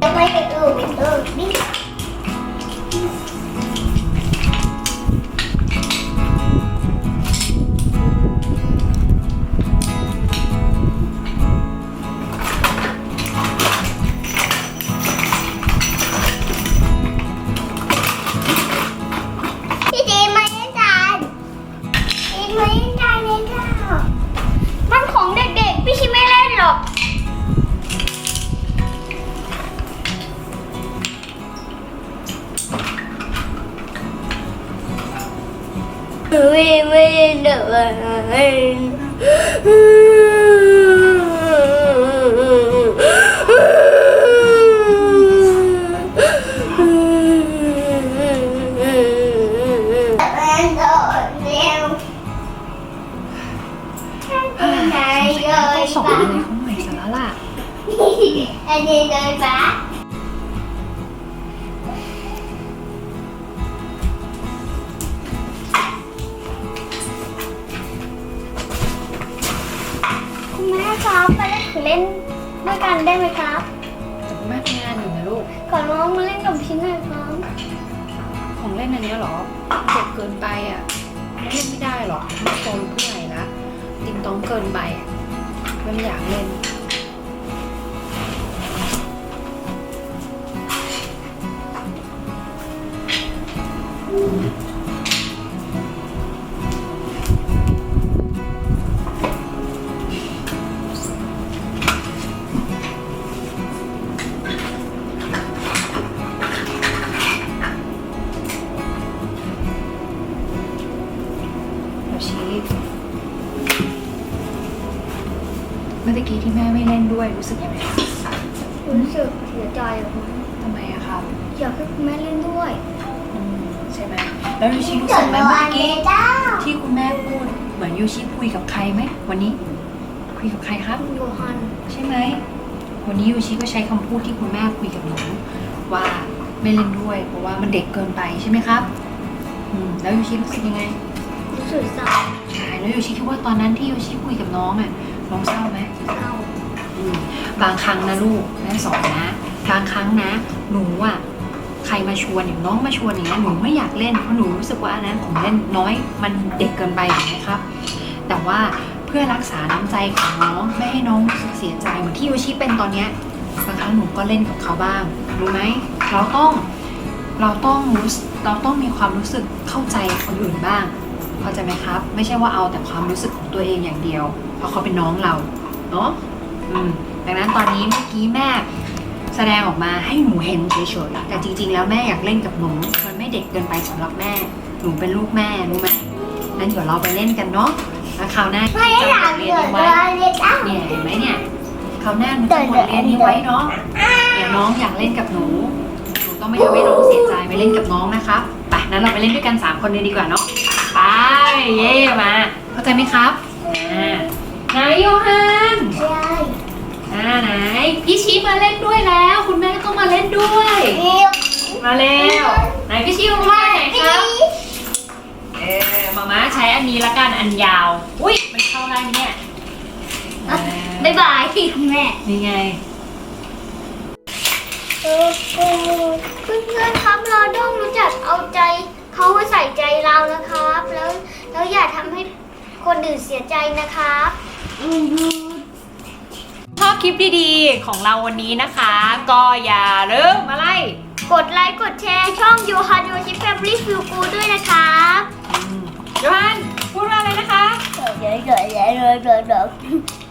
ไม่ไไม่ไม่เดินเร็ว คุณแม่ครับไปเล่นของเล่นด้วยกันได้ไหมครับแต่คุณแม่ทำงานอยู่นะลูก ขอน้องมาเล่นกับพี่หน่อยครับของเล่นอันเนี้ยเหรอเด็กเกินไปอะเล่นไม่ได้หรอกมันโตเป็นผู้ใหญ่ละติงต้องเกินไปอะไม่อยากเล่นเอตะกี้ที่แม่ไม่เล่นด้วยรู้สึกยังไงรู้สึกเสียใจอะครับทำไมอะครับอยากให้คุณแม่เล่นด้วยอืมใช่ไหมแล้วยูชิรู้สึกไหมเมื่อกี้ที่คุณแม่พูดเหมือนยูชิคุยกับใครไหมวันนี้ คุยกับใครครับ โยฮันใช่ไหมวันนี้ยูชิก็ใช้คำพูดที่คุณแม่คุยกับหนูว่าไม่เล่นด้วยเพราะว่ามันเด็กเกินไปใช่ไหมครับอืมแล้วยูชิรู้สึกยังไงรู้สึกเศร้า ใช่แล้วยูชิคิดว่าตอนนั้นที่ยูชิคุยกับน้องอะ น้องเศร้าไหมเศร้าอืมบางครั้งนะลูกแม่สอนนะบางครั้งนะ หนูอะใครมาชวนอย่างน้องมาชวนอย่างเงี้ยหนูไม่อยากเล่นเพราะหนูรู้สึกว่าอันนั้นของเล่นน้อยมันเด็กเกินไปอย่างนี้ยครับ แต่ว่าเพื่อรักษาน้ำใจของน้องไม่ให้น้องรู้สึกเสียใจเหมือนที่ยูชิเป็นตอนเนี้ยบางครั้งหนูก็เล่นกับเขาบ้างรู้ไหมเราต้องเราต้องรู้สึกเราต้องมีความรู้สึกเข้าใจคนอื่นบ้าง เข้าใจไหมครับ ไม่ใช่ว่าเอาแต่ความรู้สึกของตัวเองอย่างเดียว เพราะเขาเป็นน้องเราเนาะอืมดังนั้นตอนนี้เมื่อกี้แม่แสดงออกมาให้หนูเห็นเฉยๆแต่จริง ๆ แล้วแม่อยากเล่นกับหนูมันไม่เด็กเกินไปสำหรับแม่ หนูเป็นลูกแม่รู้ไหมนั้นเดี๋ยวเราไปเล่นกันเนาะแล้วคราวหน้าไม่อยากจำบทเรียเกินดนี้อะไว้ไรเลยจ้าเนี่ยเห็นไหมเนี่ยคราวหน้าหนูจำบทเรียนนี้ไว้เนาะเดี๋ยวน้องอยากเล่นกับหนูหนูต้องไม่ทำให้น้องเสียใจไปเล่นกับน้องนะคะไป นั้นเราไปเล่นด้วยกันสามคนเลยดีกว่าเนาะ ไป เย่มา เข้าใจไหมครับอ่านายโยฮันใช่อ่าไหน พี่ชีมาเล่นด้วยแล้ว คุณแม่ก็มาเล่นด้วยนี่มาเร็ว ไหนพี่ชีลงมาไหนครับ เออมาม่าใช้อันนี้ละกัน อันยาว อุ้ยมันเข้าได้ไหมเนี่ยอ่าบ๊ายบายพี่คุณแม่ นี่ไง เออเออเพื่อนๆครับเราต้องรู้จักเอาใจเขามาใส่ใจเรานะครับ แล้วแล้วอย่าทำให้คนอื่นเสียใจนะครับอืมชอบคลิปดีๆ ของเราวันนี้นะคะ ก็อย่าลืมอะไร กดไลค์กดแชร์ช่องยูฮันยูชิแฟมลี่ฟิลกูด้วยนะครับอืมโยฮันพูดว่าอะไรนะคะเดี๋ยวเดี๋